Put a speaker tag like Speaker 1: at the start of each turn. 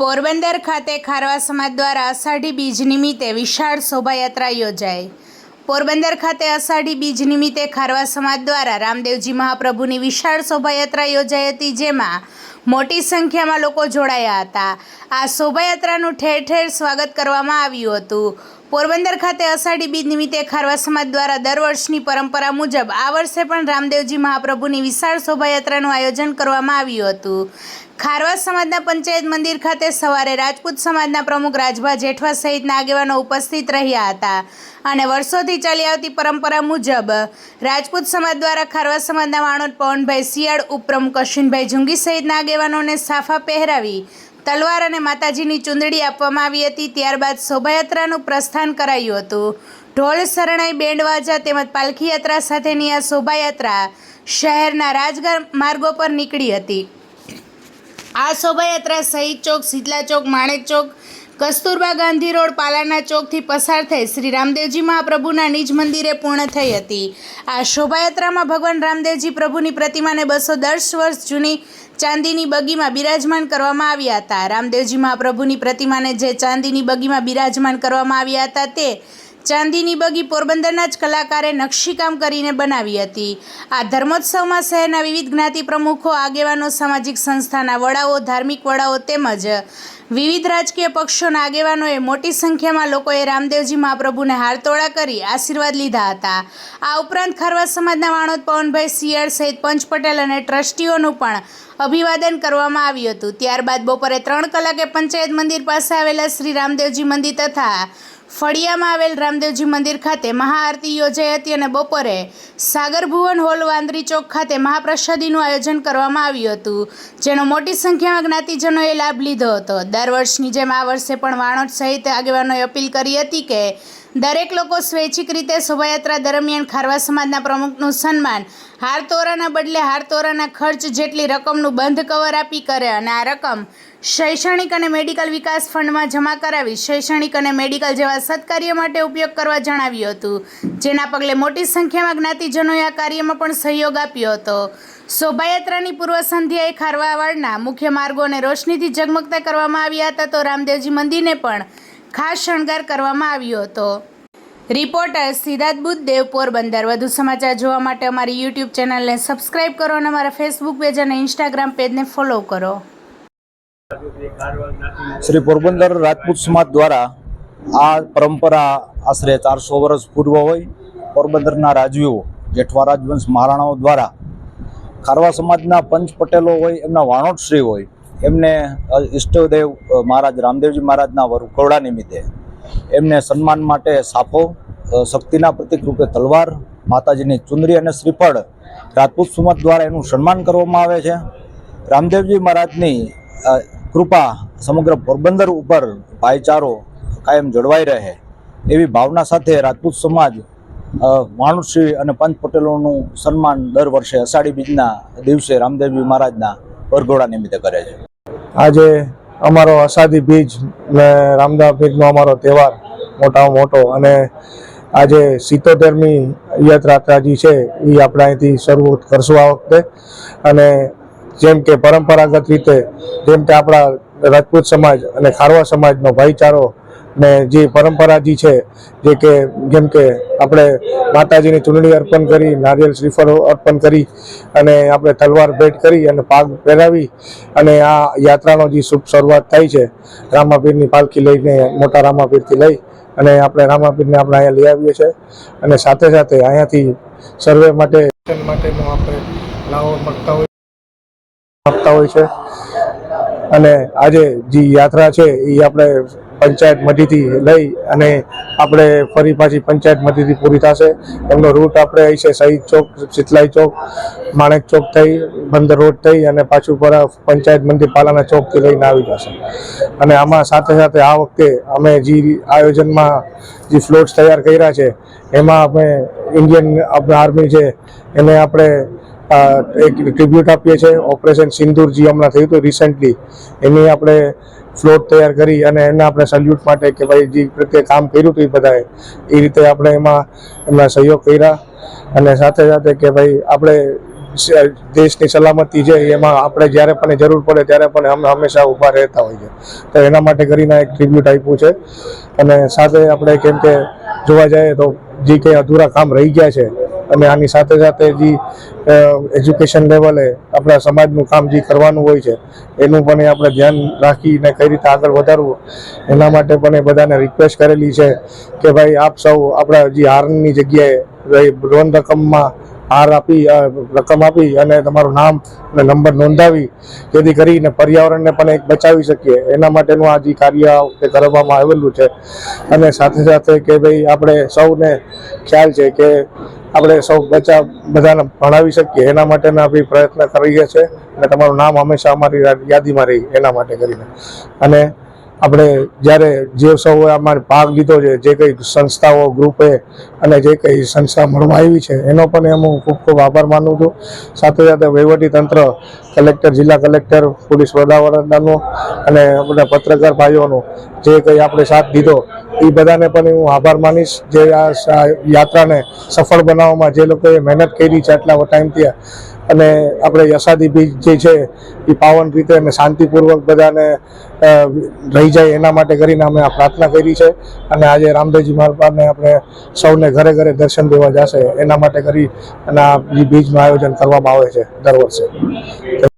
Speaker 1: પોરબંદર ખાતે ખારવા સમાજ દ્વારા અષાઢી બીજ નિમિત્તે વિશાળ શોભાયાત્રા યોજાઈ. પોરબંદર ખાતે અષાઢી બીજ નિમિત્તે ખારવા સમાજ દ્વારા રામદેવજી મહાપ્રભુની વિશાળ શોભાયાત્રા યોજાઈ હતી, જેમાં મોટી સંખ્યામાં લોકો જોડાયા હતા. આ શોભાયાત્રાનું ઠેર ઠેર સ્વાગત કરવામાં આવ્યું હતું. પોરબંદર ખાતે અષાઢી બીજ નિમિત્તે ખારવા સમાજ દ્વારા દર વર્ષની પરંપરા મુજબ આ વર્ષે પણ રામદેવજી મહાપ્રભુની વિશાળ શોભાયાત્રાનું આયોજન કરવામાં આવ્યું હતું. ખારવા સમાજના પંચાયત મંદિર ખાતે સવારે રાજપૂત સમાજના પ્રમુખ રાજભા જેઠવા સહિતના આગેવાનો ઉપસ્થિત રહ્યા હતા અને વર્ષોથી ચાલી આવતી પરંપરા મુજબ રાજપૂત સમાજ દ્વારા ખારવા સમાજના વાણોદ પવનભાઈ શિયાળ, ઉપપ્રમુખ અશ્વિનભાઈ જુંગી સહિતના આગેવાનોને સાફા પહેરાવી તલવાર અને માતાજીની ચૂંદડી આપવામાં આવી હતી. ત્યારબાદ શોભાયાત્રાનું પ્રસ્થાન કરાયું હતું. ઢોલ શરણાઈ બેન્ડવાજા તેમજ પાલખી સાથેની આ શોભાયાત્રા શહેરના રાજગા માર્ગો પર નીકળી હતી. આ શોભાયાત્રા શહીદ ચોક, શીતલા ચોક, માણેક ચોક, કસ્તુરબા ગાંધી રોડ, પાલાના ચોકથી પસાર થઈ શ્રી રામદેવજી મહાપ્રભુના નિજ મંદિરે પૂર્ણ થઈ હતી. આ શોભાયાત્રામાં ભગવાન રામદેવજી પ્રભુની પ્રતિમાને બસો દસ વર્ષ જૂની ચાંદીની બગીમાં બિરાજમાન કરવામાં આવ્યા હતા. રામદેવજી મહાપ્રભુની પ્રતિમાને જે ચાંદીની બગીમાં બિરાજમાન કરવામાં આવ્યા હતા તે ચાંદીની બગી પોરબંદરના જ કલાકારે નકશીકામ કરીને બનાવી હતી. આ ધર્મોત્સવમાં શહેરના વિવિધ જ્ઞાતિ પ્રમુખો, આગેવાનો, સામાજિક સંસ્થાના વડાઓ, ધાર્મિક વડાઓ તેમજ વિવિધ રાજકીય પક્ષોના આગેવાનોએ મોટી સંખ્યામાં લોકોએ રામદેવજી મહાપ્રભુને હારતોળા કરી આશીર્વાદ લીધા હતા. આ ઉપરાંત ખારવા સમાજના વાણોદ પવનભાઈ સિયાળ સહિત પંચ પટેલ અને ટ્રસ્ટીઓનું પણ અભિવાદન કરવામાં આવ્યું હતું. ત્યારબાદ બપોરે ત્રણ કલાકે પંચાયત મંદિર પાસે આવેલા શ્રી રામદેવજી મંદિર તથા ફળિયામાં આવેલ રામદેવજી મંદિર ખાતે મહાઆરતી યોજાઈ હતી અને બપોરે સાગર ભુવન હોલ વાંદરી ચોક ખાતે મહાપ્રસાદીનું આયોજન કરવામાં આવ્યું હતું, જેનો મોટી સંખ્યામાં જ્ઞાતિજનોએ લાભ લીધો હતો. દર વર્ષની જેમ આ વર્ષે પણ વાણોજ સહિત આગેવાનોએ અપીલ કરી હતી કે દરેક લોકો સ્વૈચ્છિક રીતે શોભાયાત્રા દરમિયાન ખારવા સમાજના પ્રમુખનું સન્માન હારતોરાના બદલે હારતોરાના ખર્ચ જેટલી રકમનું બંધ કવર આપી કરે અને આ રકમ શૈક્ષણિક અને મેડિકલ વિકાસ ફંડમાં જમા કરાવી શૈક્ષણિક અને મેડિકલ જેવા સત્કાર્ય માટે ઉપયોગ કરવા જણાવ્યું હતું, જેના પગલે મોટી સંખ્યામાં જ્ઞાતિજનોએ આ કાર્યમાં પણ સહયોગ આપ્યો હતો. શોભાયાત્રાની પૂર્વ સંધ્યાએ ખારવાવાડના મુખ્ય માર્ગોને રોશનીથી ઝગમગતા કરવામાં આવ્યા હતા તો રામદેવજી મંદિરને પણ ખાસ શણગાર કરવામાં આવ્યો હતો. રિપોર્ટર સિદ્ધાર્થ બુદ્ધદેવ પોરબંદર વધુ સમાચાર જોવા માટે અમારી યુટ્યુબ ચેનલને સબસ્ક્રાઇબ કરો અને અમારા ફેસબુક પેજ અને ઇન્સ્ટાગ્રામ પેજને ફોલો કરો.
Speaker 2: શ્રી પોરબંદર રાજપૂત સમાજ દ્વારા આ પરંપરા આશરે ચારસો વર્ષ પૂર્વ હોય, પોરબંદરના રાજવીઓ, જેઠવા રાજવંશ મહારાણાઓ દ્વારા ખારવા સમાજના પંચ પટેલો હોય, એમના વાણોટશ્રી હોય એમને ઈષ્ટદેવ મહારાજ, રામદેવજી મહારાજના વરઘોડા નિમિત્તે એમને સન્માન માટે સાફો શક્તિના પ્રતિક રૂપે તલવાર, માતાજીની ચુંદરી અને શ્રીફળ રાજપૂત સમાજ દ્વારા એનું સન્માન કરવામાં આવે છે. રામદેવજી મહારાજની કૃપા સમગ્ર પોરબંદર ઉપર ભાઈચારો કાયમ જળવાઈ રહે એવી ભાવના સાથે રાજપૂત સમાજ માણુશ્રી અને પંચ પટેલોનું સન્માન દર વર્ષે અષાઢી બીજના દિવસે રામદેવજી મહારાજના વરઘોડા નિમિત્તે કરે છે.
Speaker 3: આજે અમારો અષાઢી બીજ ને રામદા બીજનો અમારો તહેવાર મોટામાં મોટો અને આજે સિત્તોતેરમી યાત્રાજી છે એ આપણે અહીંથી શરૂઆત કરશું આ વખતે. અને જેમ કે પરંપરાગત રીતે, જેમ કે આપણા રાજપૂત સમાજ અને ખારવા સમાજનો ભાઈચારો ને જે પરંપરા જે છે, જે કે જેમ કે આપણે માતાજીની ચૂંટણી અર્પણ કરી નારિયેળ શ્રીફળ અર્પણ કરી અને આપણે તલવાર ભેટ કરી અને પાગ પહેરાવી અને આ યાત્રાનો જે શુભ શરૂઆત થાય છે, રામાપીરની પાલખી લઈને મોટા રામાપીરથી લઈ અને આપણે રામાપીરને આપણે અહીંયા લઈ આવીએ છીએ અને સાથે સાથે અહીંયાથી સર્વે માટે માટેનો આપણે લાવો આપતા હોય છે. અને આજે જે યાત્રા છે એ આપણે પંચાયત મધીથી લઈ અને આપણે ફરી પાછી પંચાયત મધીથી પૂરી થશે. એમનો રૂટ આપણે અહીં છે શહીદ ચોક ચિતલાઈ ચોક, માણેક ચોક થઈ, બંદર રોડ થઈ અને પાછું પર પંચાયત મંદિર પાલાના ચોકથી લઈને આવી જશે. અને આમાં સાથે સાથે આ વખતે અમે જે આયોજનમાં જે ફ્લોટ્સ તૈયાર કર્યા છે, એમાં અમે ઇન્ડિયન આર્મી છે, એને આપણે એક ટ્રીબ્યુટ આપીએ છીએ. ઓપરેશન સિંદૂર જે હમણાં થયું હતું રિસેન્ટલી એની આપણે ફ્લોટ તૈયાર કરી અને એના આપણે સલ્યુટ માટે કે ભાઈ જે પ્રત્યે કામ કર્યું હતું એ બધાએ, એ રીતે આપણે એમાં, એમના સહયોગ કર્યા. અને સાથે સાથે કે ભાઈ આપણે દેશની સલામતી છે, એમાં આપણે જ્યારે પણ જરૂર પડે ત્યારે પણ અમે હંમેશા ઊભા રહેતા છે. તો એના માટે કરીને એક ટ્રીબ્યુટ આપ્યું છે. અને સાથે આપણે કેમ કે જોવા જઈએ તો જે કંઈ અધૂરા કામ રહી ગયા છે અને આની સાથે સાથે જે એજ્યુકેશન લેવલે આપણા સમાજનું કામ જે કરવાનું હોય છે, એનું પણ આપણે ધ્યાન રાખીને કઈ રીતે આગળ વધારવું. એના માટે પણ એ બધાને રિક્વેસ્ટ કરેલી છે કે ભાઈ આપ સૌ આપણા જે હારની જગ્યાએ લોન રકમમાં હાર આપી રકમ આપી અને તમારું નામ અને નંબર નોંધાવી, જેથી કરીને પર્યાવરણને પણ એક બચાવી શકીએ. એના માટેનું આ જે કાર્ય કરવામાં આવેલું છે. અને સાથે સાથે કે ભાઈ, આપણે સૌને ખ્યાલ છે કે આપણે સૌ બચા, બધાને ભણાવી શકીએ. એના માટેના બી પ્રયત્ન કરીએ છીએ. અને તમારું નામ હંમેશા અમારી યાદીમાં રહી એના માટે કરીને. અને આપણે જ્યારે જે સૌએ આમાં ભાગ લીધો છે, જે કંઈ સંસ્થાઓ, ગ્રુપે અને જે કંઈ સંસ્થા મળવા આવી છે, એનો પણ હું ખૂબ ખૂબ આભાર માનું છું. સાથે સાથે તંત્ર, કલેક્ટર, જિલ્લા કલેક્ટર, પોલીસ વડાવડાનો અને બધા પત્રકાર ભાઈઓનો જે કંઈ આપણે સાથ દીધો, એ બધાને પણ હું આભાર માનીશ. જે આ યાત્રાને સફળ બનાવવામાં જે લોકોએ મહેનત કરી છે, આટલા ટાઈમથી અને આપણે યશાદી બીજ જે છે, એ પાવન રીતે અને શાંતિપૂર્વક બધાને રહી જાય એના માટે કરીને અમે આ પ્રાર્થના કરી છે. અને આજે રામદેવજી મહારાજને આપણે સૌને ઘરે ઘરે દર્શન દેવા જશે એના માટે કરી અને આ બીજનું આયોજન કરવામાં આવે છે દર વર્ષે.